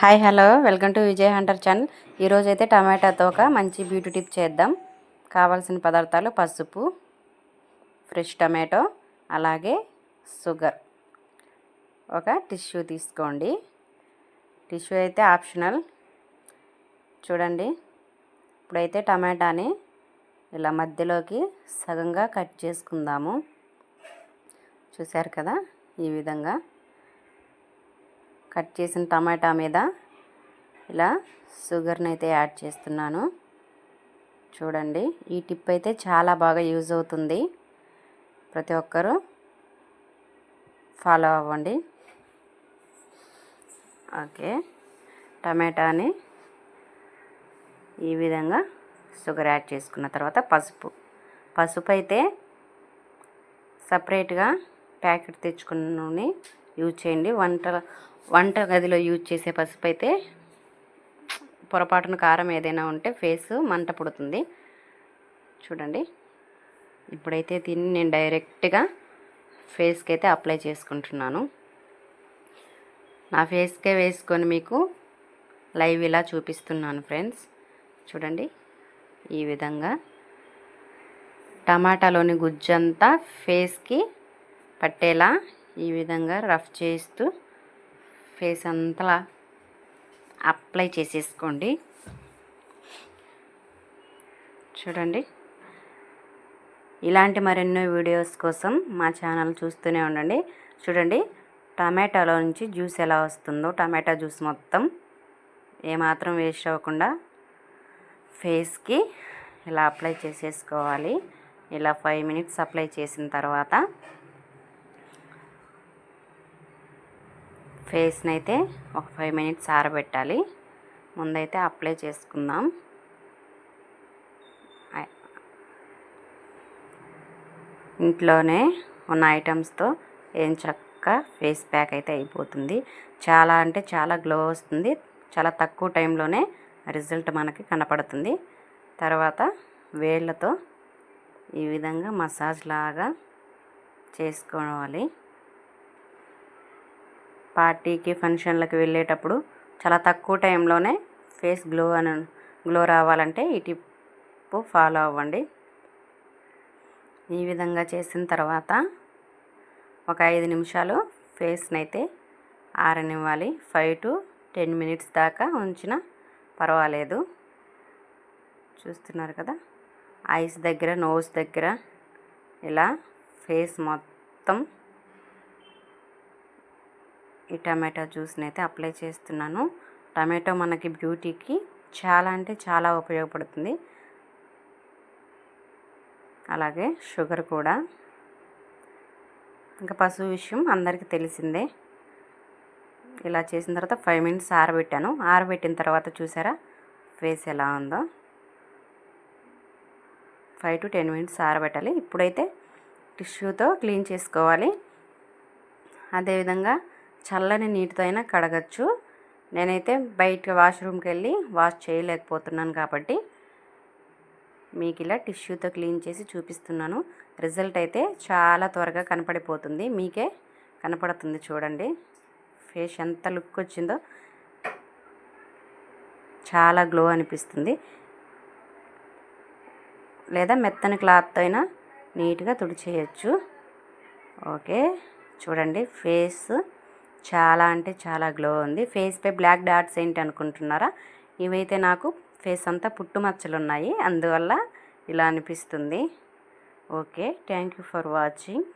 Hi hello. Welcome to Vijay hunter channel. ఈరోజు అయితే టమాటాతో ఒక మంచి బ్యూటీ టిప్ చేద్దాం. కావాల్సిన పదార్థాలు పసుపు ఫ్రెష్ టమాటో అలాగే షుగర్. ఒక టిష్యూ తీసుకోండి. టిష్యూ అయితే ఆప్షనల్. చూడండి. ఇప్పుడైతే టమాటాని ఇలా మధ్యలోకి సగంగా కట్ చేసుకుందాము. చూశారు కదా? ఈ విధంగా. కట్ చేసిన టమాటా మీద ఇలా షుగర్ని అయితే యాడ్ చేస్తున్నాను. చూడండి ఈ టిప్ అయితే చాలా బాగా యూజ్ అవుతుంది. ప్రతి ఒక్కరూ ఫాలో అవ్వండి. ఓకే టమాటాని ఈ విధంగా షుగర్ యాడ్ చేసుకున్న తర్వాత పసుపు. పసుపు అయితే సపరేట్గా ప్యాకెట్ తెచ్చుకుని యూజ్ చేయండి. వంట వంట గదిలో యూజ్ చేసే పసుపు అయితే పొరపాటున కారం ఏదైనా ఉంటే ఫేస్ మంట పుడుతుంది. చూడండి. ఇప్పుడైతే దీన్ని నేను డైరెక్ట్గా ఫేస్కి అయితే అప్లై చేసుకుంటున్నాను. నా ఫేస్కే వేసుకొని మీకు లైవ్ ఇలా చూపిస్తున్నాను ఫ్రెండ్స్. చూడండి. ఈ విధంగా టమాటాలోని గుజ్జంతా ఫేస్కి పట్టేలా ఈ విధంగా రఫ్ చేస్తూ ఫేస్ అంతలా అప్లై చేసేసుకోండి. చూడండి. ఇలాంటి మరెన్నో వీడియోస్ కోసం మా ఛానల్ చూస్తూనే ఉండండి. చూడండి టమాటాలో నుంచి జ్యూస్ ఎలా వస్తుందో టమాటా జ్యూస్ మొత్తం ఏమాత్రం వేస్ట్ అవ్వకుండా ఫేస్కి ఇలా అప్లై చేసేసుకోవాలి. ఇలా ఫైవ్ మినిట్స్ అప్లై చేసిన తర్వాత ఫేస్ని అయితే ఒక ఫైవ్ మినిట్స్ ఆరబెట్టాలి. ముందైతే అప్లై చేసుకుందాం. ఇంట్లోనే ఉన్న ఐటమ్స్తో ఏం చక్క ఫేస్ ప్యాక్ అయితే అయిపోతుంది. చాలా అంటే చాలా గ్లో వస్తుంది. చాలా తక్కువ టైంలోనే రిజల్ట్ మనకి కనపడుతుంది. తర్వాత వేళ్ళతో ఈ విధంగా మసాజ్ లాగా చేసుకోవాలి. పార్టీకి ఫంక్షన్లకు వెళ్ళేటప్పుడు చాలా తక్కువ టైంలోనే ఫేస్ గ్లో అని గ్లో రావాలంటే ఈ టిప్ ఫాలో అవ్వండి. ఈ విధంగా చేసిన తర్వాత ఒక ఐదు నిమిషాలు ఫేస్ని అయితే ఆరనివ్వాలి. ఫైవ్ టు టెన్ మినిట్స్ దాకా ఉంచిన పర్వాలేదు. చూస్తున్నారు కదా? ఐస్ దగ్గర నోస్ దగ్గర ఇలా ఫేస్ మొత్తం ఈ టమాటో జ్యూస్ని అయితే అప్లై చేస్తున్నాను. టమాటో మనకి బ్యూటీకి చాలా అంటే చాలా ఉపయోగపడుతుంది. అలాగే షుగర్ కూడా. ఇంకా పశువు విషయం అందరికీ తెలిసిందే. ఇలా చేసిన తర్వాత ఫైవ్ మినిట్స్ ఆరబెట్టాను. ఆరబెట్టిన తర్వాత చూసారా? ఫేస్ ఎలా ఉందో. ఫైవ్ టు టెన్ మినిట్స్ ఆరబెట్టాలి. ఇప్పుడైతే టిష్యూతో క్లీన్ చేసుకోవాలి. అదేవిధంగా చల్లని నీటితో అయినా కడగచ్చు. నేనైతే బయట వాష్రూమ్కి వెళ్ళి వాష్ చేయలేకపోతున్నాను కాబట్టి మీకు ఇలా టిష్యూతో క్లీన్ చేసి చూపిస్తున్నాను. రిజల్ట్ అయితే చాలా త్వరగా కనపడిపోతుంది. మీకే కనపడుతుంది చూడండి. ఫేస్ ఎంత లుక్ వచ్చిందో. చాలా గ్లో అనిపిస్తుంది. లేదా మెత్తని క్లాత్తో అయినా నీట్గా తుడిచేయచ్చు. ఓకే. చూడండి ఫేస్. చాలా అంటే చాలా గ్లో ఉంది. ఫేస్పై బ్లాక్ డాట్స్ ఏంటి అనుకుంటున్నారా ఇవైతే నాకు ఫేస్ అంతా పుట్టుమచ్చలు ఉన్నాయి అందువల్ల ఇలా అనిపిస్తుంది. Okay thank you for watching